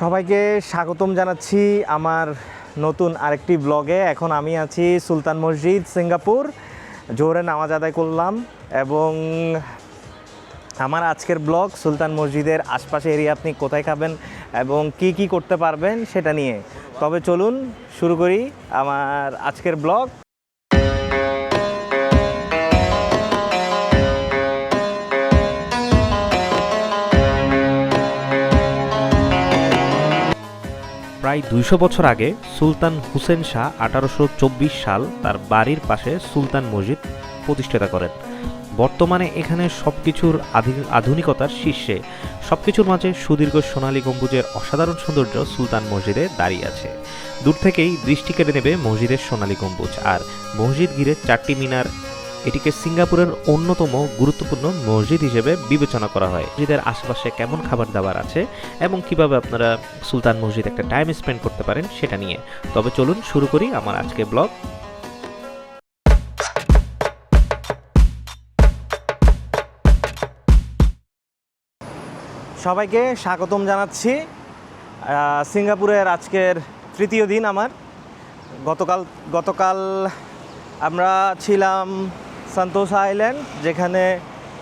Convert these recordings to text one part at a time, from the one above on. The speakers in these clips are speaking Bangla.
সবাইকে স্বাগতম জানাচ্ছি আমার নতুন আরেকটি ব্লগে। এখন আমি আছি সুলতান মসজিদ, সিঙ্গাপুর। জোরে নামাজ আদায় করলাম এবং আমার আজকের ব্লগ সুলতান মসজিদের আশপাশে এরিয়া আপনি কোথায় খাবেন এবং কি কি করতে পারবেন সেটা নিয়ে। তবে চলুন শুরু করি আমার আজকের ব্লগ। প্রায় দুইশো বছর আগে সুলতান হুসেন শাহ আঠারোশো চব্বিশ সাল তার বাড়ির পাশে সুলতান মসজিদ প্রতিষ্ঠাতা করেন। বর্তমানে এখানে সবকিছুর আধি- আধুনিকতার শীর্ষে। সব কিছুর মাঝে সুদীর্ঘ সোনালী গম্বুজের অসাধারণ সৌন্দর্য সুলতান মসজিদে দাঁড়িয়ে আছে। দূর থেকেই দৃষ্টি কেড়ে নেবে মসজিদের সোনালী গম্বুজ। আর মসজিদ ঘিরে চারটি মিনার এটিকে সিঙ্গাপুরের অন্যতম গুরুত্বপূর্ণ মসজিদ হিসেবে বিবেচনা করা হয়। মসজিদের আশেপাশে কেমন খাবার দাবার আছে এবং কীভাবে আপনারা সুলতান মসজিদ একটা টাইম স্পেন্ড করতে পারেন সেটা নিয়ে। তবে চলুন শুরু করি আমার আজকে ব্লগ সবাইকে স্বাগতম জানাচ্ছি। সিঙ্গাপুরের আজকের তৃতীয় দিন আমার। গতকাল গতকাল আমরা ছিলাম সান্তোসা আইল্যান্ড, যেখানে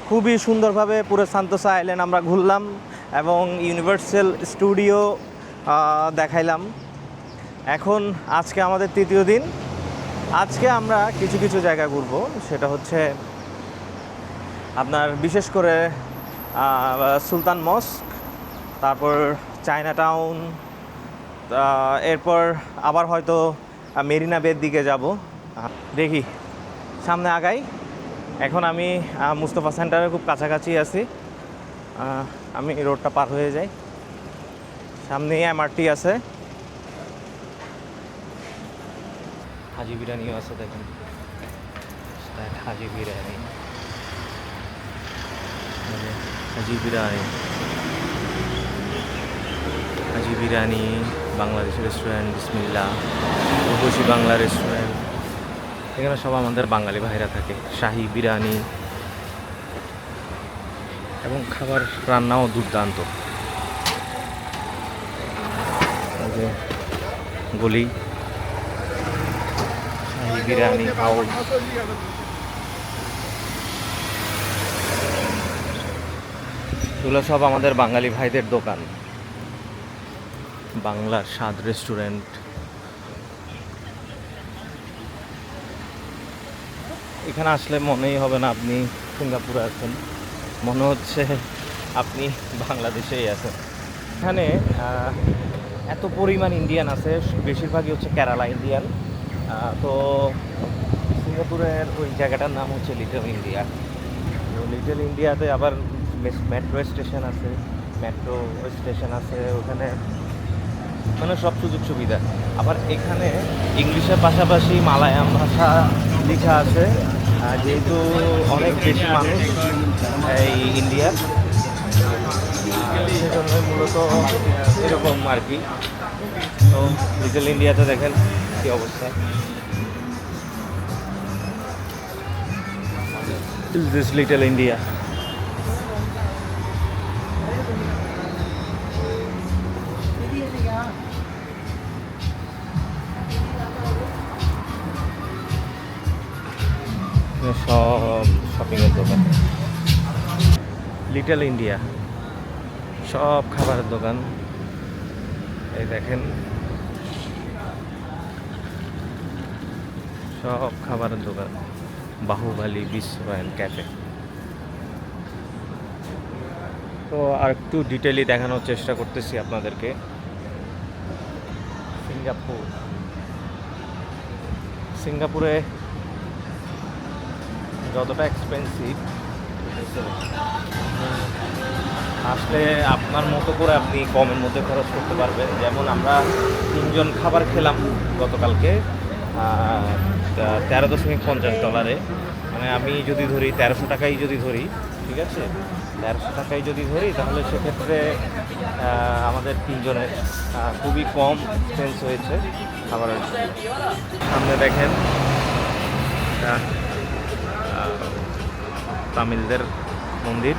খুবই সুন্দরভাবে পুরো সান্তোসা আইল্যান্ড আমরা ঘুরলাম এবং ইউনিভার্সাল স্টুডিও দেখাইলাম। এখন আজকে আমাদের তৃতীয় দিন। আজকে আমরা কিছু কিছু জায়গা ঘুরবো, সেটা হচ্ছে আপনার বিশেষ করে সুলতান মস্ক, তারপর চায়না টাউন এরপর আবার হয়তো মেরিনা বের দিকে যাব। দেখি, সামনে আগাই। এখন আমি মুস্তফা সেন্টারের খুব কাছাকাছি আছি। আমি রোডটা পার হয়ে যাই। সামনেই এমআরটি আছে। হাজি বিরিয়ানিও আছে দেখেন। Haji biryani. Haji biryani. Haji biryani, Bangladesh restaurant Bismillah Bangla restaurant. এখানে সব আমাদের বাঙালি ভাইরা থাকে। শাহি, বিরিয়ানি এবং খাবার রান্নাও দুর্দান্ত। গলি, শাহি, বিরিয়ানি এগুলো সব আমাদের বাঙালি ভাইদের দোকান। বাংলার স্বাদ রেস্টুরেন্ট। এখানে আসলে মনেই হবে না আপনি সিঙ্গাপুরে আছেন। মনে হচ্ছে আপনি বাংলাদেশেই আছেন। এখানে এত পরিমাণ ইন্ডিয়ান আছে, বেশিরভাগই হচ্ছে কেরালা ইন্ডিয়ান তো সিঙ্গাপুরের ওই জায়গাটার নাম হচ্ছে লিটল ইন্ডিয়া লিটল ইন্ডিয়াতে আবার মেট্রো স্টেশন আছে মেট্রো স্টেশন আছে, ওখানে মানে সব সুযোগ সুবিধা। আবার এখানে ইংলিশের পাশাপাশি মালায়াম ভাষা লেখা আছে। যেহেতু অনেক বেশি মানুষ এই ইন্ডিয়ার সেজন্য মূলত এরকম আর কি। তো লিটল ইন্ডিয়াতে দেখেন কি অবস্থা। This little little little India সব খাবারের দোকান। এই দেখেন। সব খাবারের দোকান। বাহুবালি বিশ্ব অ্যান্ড ক্যাফে। তো আর একটু ডিটেলি দেখানোর চেষ্টা করতেছি আপনাদেরকে। সিঙ্গাপুর। সিঙ্গাপুরে যতটা এক্সপেন্সিভ আসলে আপনার মতো করে আপনি কমের মধ্যে খরচ করতে পারবেন। যেমন আমরা তিনজন খাবার খেলাম গতকালকে তেরো দশমিক পঞ্চাশ ডলারে। মানে আমি যদি ধরি, তেরোশো টাকাই যদি ধরি, ঠিক আছে? তেরোশো টাকাই যদি ধরি, তাহলে সেক্ষেত্রে আমাদের তিনজনের খুবই কম এক্সপেন্স হয়েছে খাবারের। সামনে দেখেন তামিলদের মন্দির।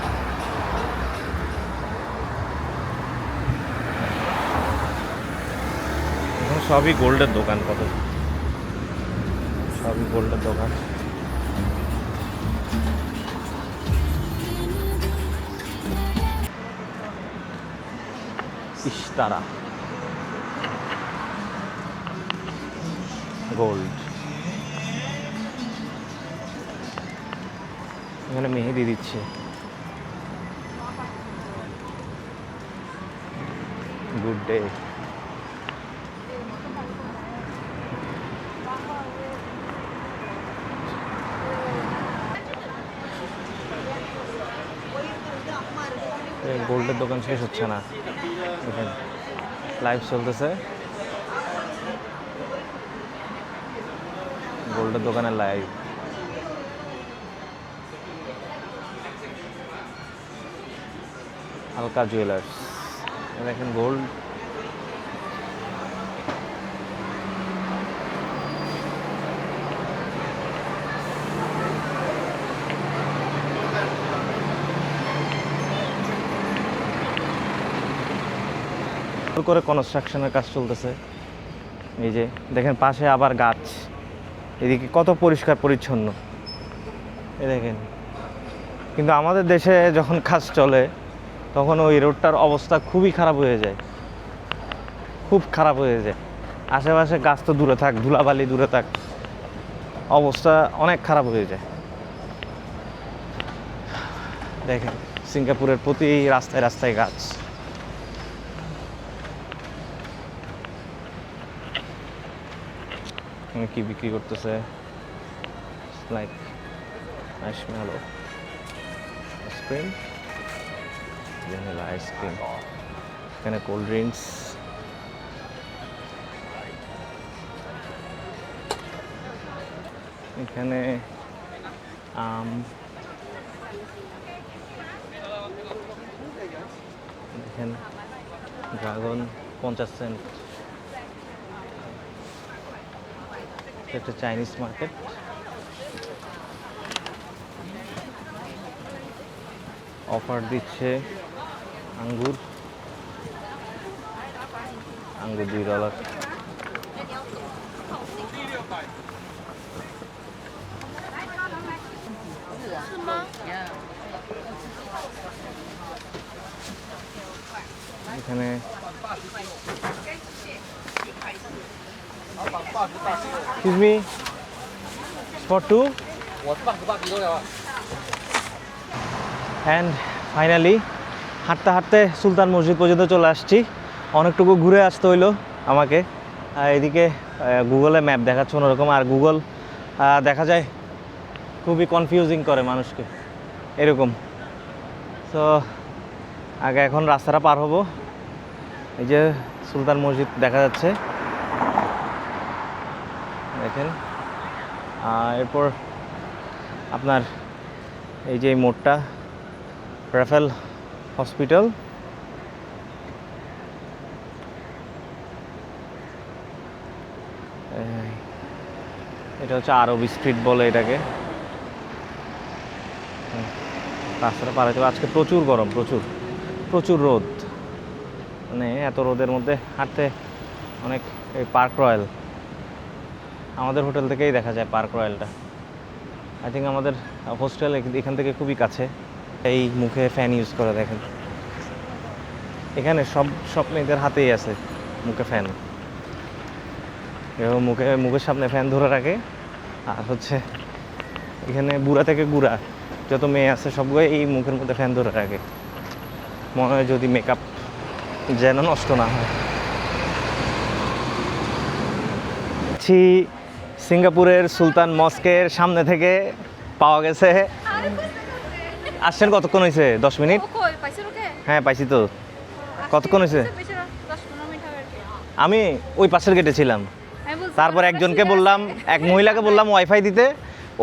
সবই গোল্ডের দোকান কত সবই গোল্ডের দোকান। ইস্তারা গোল্ড। এখানে মেহেদি দিচ্ছে। গুড ডে গোল্ডের দোকান শেষ হচ্ছে না। লাইভ চলতেছে। গোল্ডের দোকানে লাইভ হালকা জুয়েলার্স দেখেন গোল্ড করে কনস্ট্রাকশনের কাজ চলতেছে। এই যে, দেখেন পাশে আবার গাছ। এদিকে কত পরিষ্কার পরিচ্ছন্ন। এ দেখেন। কিন্তু আমাদের দেশে যখন কাজ চলে তখন ওই রোডটার অবস্থা খুবই খারাপ হয়ে যায়। খুব খারাপ হয়ে যায়। আশেপাশে গাছ তো দূরে থাক, ধুলাবালি দূরে থাক, অবস্থা অনেক খারাপ হয়ে যায়। দেখেন, সিঙ্গাপুরের প্রতি রাস্তায় রাস্তায় গাছ। কি বিক্রি করতেছে? Like marshmallow ice cream vanilla ice cream এখানে কোল্ড ড্রিঙ্কস এখানে আম দেখেন ড্রাগন পঞ্চাশ সেন্ট একটা চাইনিজ মার্কেট অফার দিচ্ছে আঙ্গুর আঙ্গুর দুই ডলার এখানে Excuse me. For two. 我放 হাঁটতে হাঁটতে সুলতান মসজিদ পর্যন্ত চলে আসছি। অনেকটুকু ঘুরে আসতে হইল আমাকে। এদিকে গুগলে ম্যাপ দেখাচ্ছে অন্যরকম। আর গুগল দেখা যায় খুবই কনফিউজিং করে মানুষকে। এরকম। তো আগে এখন রাস্তাটা পার হব। এই যে সুলতান মসজিদ দেখা যাচ্ছে। দেখেন। এরপর আপনার এই যে মোড়টা রাফেল হসপিটাল। এটা হচ্ছে আরবি স্ট্রিট বলে এটাকে। রাস্তাটা পার হতে আজকে প্রচুর গরম, প্রচুর প্রচুর রোদ। মানে এত রোদের মধ্যে হাঁটতে অনেক এই পার্ক রয়্যাল। আমাদের হোটেল থেকেই দেখা যায় পার্ক রয়্যালটা। আই থিঙ্ক আমাদের হোস্টেল এখান থেকে খুবই কাছে। এই মুখে ফ্যান ইউজ করে দেখেন। এখানে সব সব মেয়েদের হাতেই আছে মুখে ফ্যান এবং মুখে, মুখের সামনে ফ্যান ধরে রাখে। আর হচ্ছে এখানে বুড়া থেকে গুড়া, যত মেয়ে আছে সবগুলো এই মুখের মধ্যে ফ্যান ধরে রাখে। মনে হয় যদি মেকআপ যেন নষ্ট না হয়। ছি, সিঙ্গাপুরের সুলতান মস্কের সামনে থেকে পাওয়া গেছে। আসছেন কতক্ষণ হয়েছে দশ মিনিট? হ্যাঁ পাইছি তো। কতক্ষণ হয়েছে? আমি ওই পাশের গেটে ছিলাম। তারপর একজনকে বললাম এক মহিলাকে বললাম ওয়াইফাই দিতে।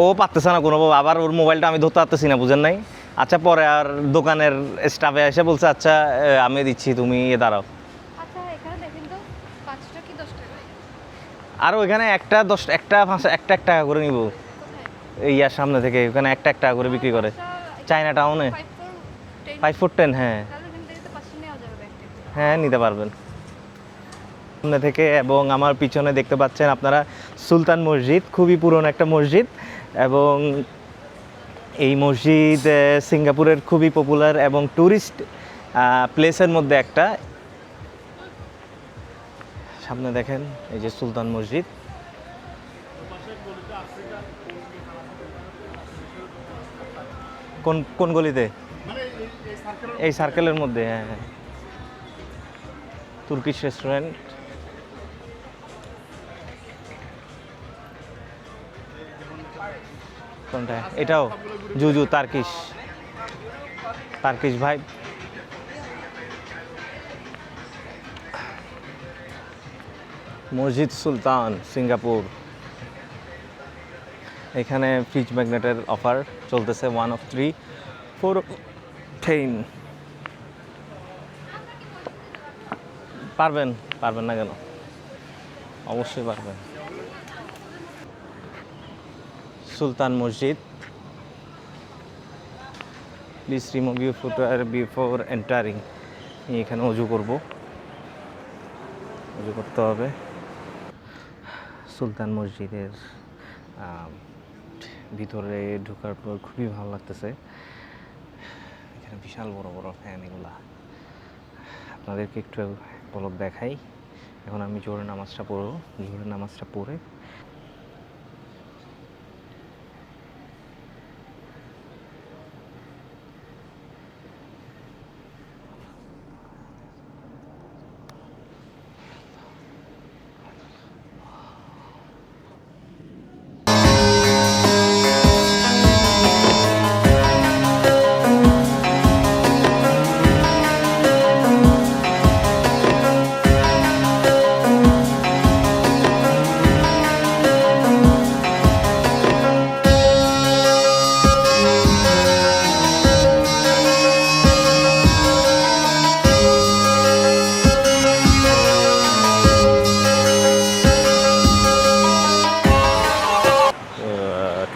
ও পারতেছে না কোনো আবার ওর মোবাইলটা আমি ধরতে পারতেছি না বুঝেন নাই। আচ্ছা পরে আর দোকানের স্টাফে এসে বলছে আচ্ছা আমি দিচ্ছি তুমি ইয়ে দাঁড়াও। আচ্ছা আর ওইখানে একটা দশ একটা পাঁচ একটা এক টাকা করে নিব। ইয়ার সামনে থেকে ওখানে একটা এক টাকা করে বিক্রি করে। চায়না টাউনে ফাইভ ফোর টেন হ্যাঁ। হ্যাঁ নিতে পারবেন। সামনে থেকে এবং আমার পিছনে দেখতে পাচ্ছেন আপনারা সুলতান মসজিদ খুবই পুরনো একটা মসজিদ এবং এই মসজিদ সিঙ্গাপুরের খুবই পপুলার এবং ট্যুরিস্ট প্লেসের মধ্যে একটা। সামনে দেখেন এই যে সুলতান মসজিদ। কোন কোন গলিতে? এই সার্কেলের মধ্যে হ্যাঁ হ্যাঁ। তুর্কিশ রেস্টুরেন্ট কোনটা? এটাও? জুজু তার্কিশ। তার্কিশ ভাই। মসজিদ সুলতান সিঙ্গাপুর। এখানে ফ্রিজ ম্যাগনেটের অফার চলতেছে one of three four ten পারবেন পারবেন না কেন? অবশ্যই পারবেন। সুলতান মসজিদ। Please remove your footwear before entering এখানে অজু করব। অজু করতে হবে। সুলতান মসজিদের ভিতরে ঢোকার পর খুবই ভালো লাগতেছে। এখানে বিশাল বড় বড় ফ্যান এগুলা। আপনাদেরকে একটু পলক দেখাই। এখন আমি জোরে নামাজটা পড়ব। জোরে নামাজটা পড়ে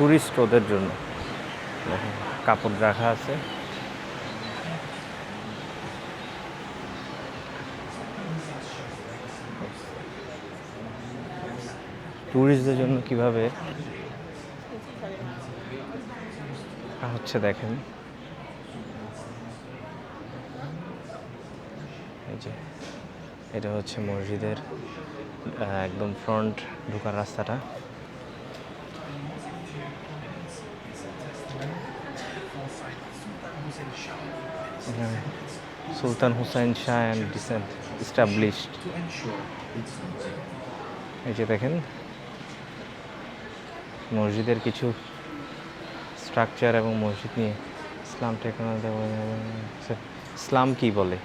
ট্যুরিস্ট ওদের জন্য। কাপড় রাখা আছে। ট্যুরিস্টদের জন্য কীভাবে? হচ্ছে দেখেন। এটা হচ্ছে মসজিদের একদম ফ্রন্ট ঢোকার রাস্তাটা। Sultan Hussein Shah and descent established এই যে দেখেন, মসজিদের কিছু স্ট্রাকচার এবং মসজিদ নিয়ে ইসলাম টেকনোলজি ইসলাম কি বলে?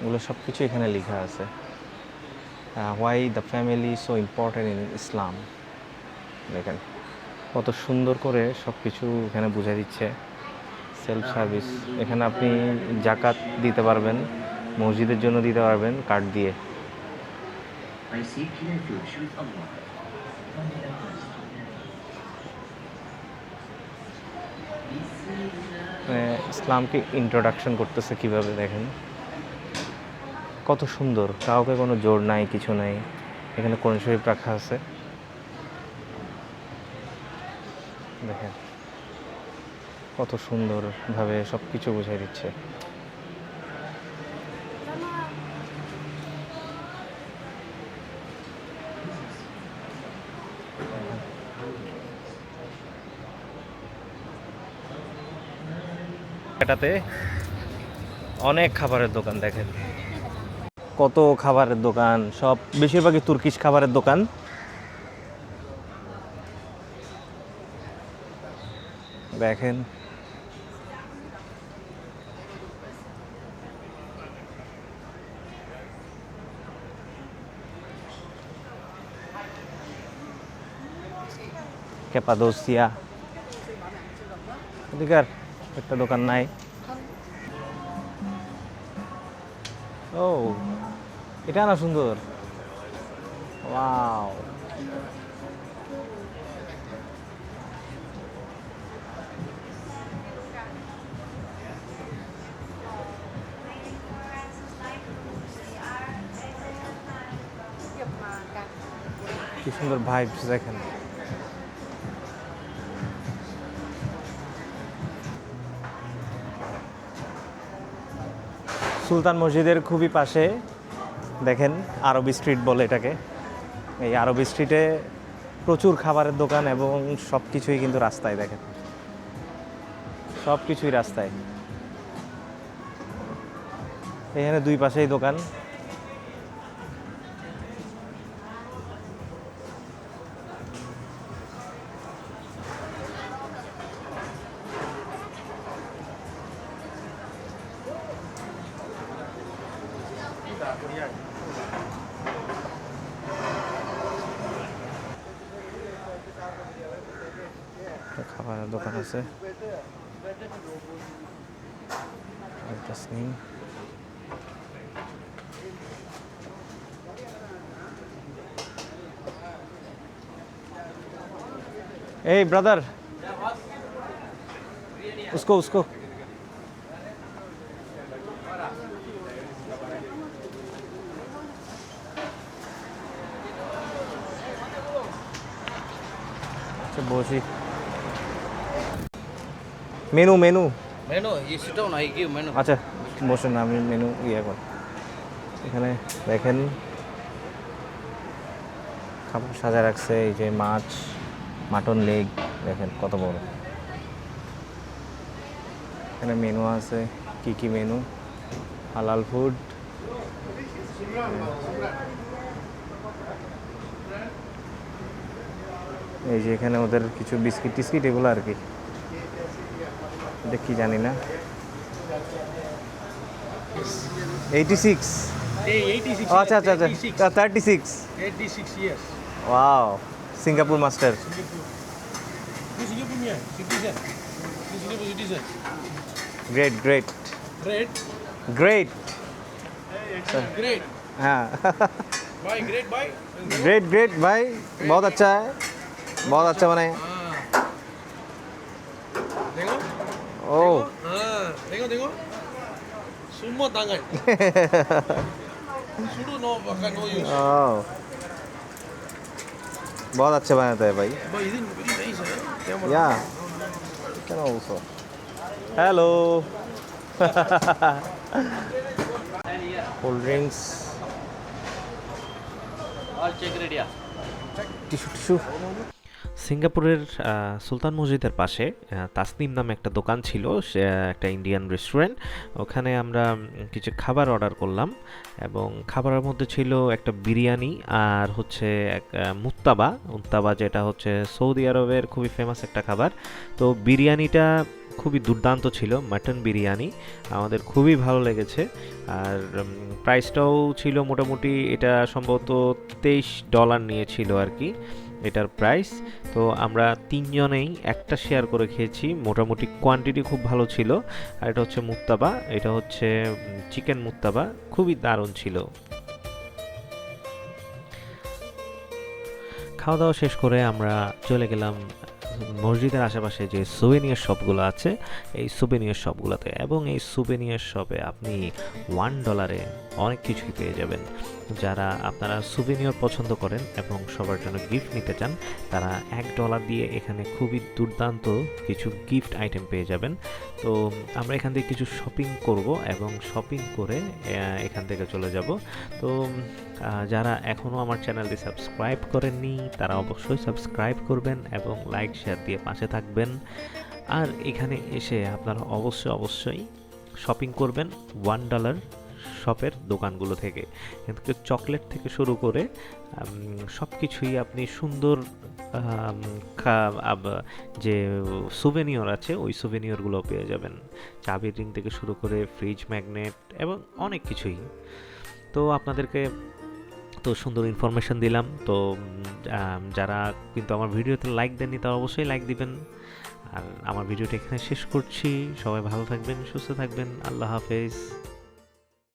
এগুলো সব কিছু এখানে লেখা আছে। Why the family so important in Islam দেখেন, কত সুন্দর করে সব কিছু এখানে বুঝা দিচ্ছে। সেলফ সার্ভিস এখানে আপনি জাকাত দিতে পারবেন, মসজিদের জন্য দিতে পারবেন কার্ড দিয়ে। ইসলামকে ইন্ট্রোডাকশন করতেছে কীভাবে দেখেন? কত সুন্দর, কাউকে কোনো জোর নাই, কিছু নাই। এখানে কোন শরীফ রাখা আছে। দেখেন। কত সুন্দরভাবে সব কিছু বুঝাই দিচ্ছে। এটাতে অনেক খাবারের দোকান দেখেন। কত খাবারের দোকান, সব বেশিরভাগই তুর্কিশ খাবারের দোকান। দেখেন ক্যাপাদোসিয়া আর একটা দোকান নাই। ও এটা না সুন্দর। ওয়াও। কি সুন্দর ভাইবস দেখেন। সুলতান মসজিদের খুবই পাশে, দেখেন, আরবি স্ট্রিট বলে এটাকে। এই আরবি স্ট্রিটে প্রচুর খাবারের দোকান এবং সব কিছুই কিন্তু রাস্তায়, দেখেন। সব কিছুই রাস্তায়। এখানে দুই পাশেই দোকান। এই ব্রাদার उसको उसको আচ্ছা বসি menu menu Menu, you sit down, I give menu. আচ্ছা বসুন আমি মেনু ইয়ে কর এখানে দেখেন খাবার সাজা রাখছে এই যে মাছ মাটন লেগ দেখেন কত বড়। এখানে মেনু আছে কি কি মেনু হালাল ফুড এই যে এখানে ওদের কিছু বিস্কিট টিস্কিট এগুলো আর কি। এটা কি জানি না। এইটি সিক্স Hey, 86 আচ্ছা আচ্ছা আচ্ছা। 86, thirty six 86 wow Singapore master great great great great great हाँ ग्रेट भाई ग्रेट ग्रेट भाई बहुत अच्छा है। बहुत अच्छा बनाए देखो। ओ। हाँ, देखो देखो। सुमो 당할. 술은 नो 약간 नो 어. बहुत अच्छा बनाता है भाई But is it very nice, eh? Camera. या can also hello cold drinks All check সিঙ্গাপুরের সুলতান মসজিদের পাশে তাসনিম নামে একটা দোকান ছিল, সে, একটা ইন্ডিয়ান রেস্টুরেন্ট। ওখানে আমরা কিছু খাবার অর্ডার করলাম এবং খাবারের মধ্যে ছিল একটা বিরিয়ানি আর হচ্ছে এক মুত্তাবা। মুত্তাবা যেটা হচ্ছে সৌদি আরবের খুবই ফেমাস একটা খাবার। তো বিরিয়ানিটা খুবই দুর্দান্ত ছিল, মাটন বিরিয়ানি। আমাদের খুবই ভালো লেগেছে আর প্রাইসটাও ছিল মোটামুটি এটা সম্ভবত তেইশ ডলার নিয়েছিল আর কি। এটার প্রাইস তো আমরা তিনজনেই একটা শেয়ার করে খেয়েছি। মোটামুটি কোয়ান্টিটি খুব ভালো ছিল। আর এটা হচ্ছে মুত্তাবা। এটা হচ্ছে চিকেন মুত্তাবা। খুবই দারুণ ছিল। খাওয়া দাওয়া শেষ করে আমরা চলে গেলাম মসজিদের আশেপাশে যে সুবেনিয়ার শপগুলো আছে, এই সুবেনিয়ার শপগুলোতে এবং এই সুবেনিয়ার শপে আপনি ওয়ান ডলারে অনেক কিছুই পেয়ে যাবেন। যারা আপনারা সুবেনিয়র পছন্দ করেন এবং সবার জন্য গিফট নিতে চান, তারা এক ডলার দিয়ে এখানে খুবই দুর্দান্ত কিছু গিফট আইটেম পেয়ে যাবেন। তো আমরা এখান থেকে কিছু শপিং করব এবং শপিং করে এখান থেকে চলে যাব। তো যারা এখনও আমার চ্যানেলটি সাবস্ক্রাইব করেননি, তারা অবশ্যই সাবস্ক্রাইব করবেন এবং লাইক শেয়ার দিয়ে পাশে থাকবেন। আর এখানে এসে আপনারা অবশ্যই অবশ্যই শপিং করবেন ওয়ান ডলার শপের দোকানগুলো থেকে। থেকে চকলেট থেকে শুরু করে সব কিছুই আপনি সুন্দর যে সুভেনিয়র আছে, ওই সুভেনিয়রগুলো পেয়ে যাবেন। চাবির রিং থেকে শুরু করে ফ্রিজ ম্যাগনেট এবং অনেক কিছুই। তো আপনাদেরকে তো সুন্দর ইনফরমেশন দিলাম। তো যারা কিন্তু আমার ভিডিওতে লাইক দেননি, তারা অবশ্যই লাইক দিবেন। আর আমার ভিডিওটা এখানে শেষ করছি। সবাই ভালো থাকবেন, সুস্থ থাকবেন। আল্লাহ হাফেজ।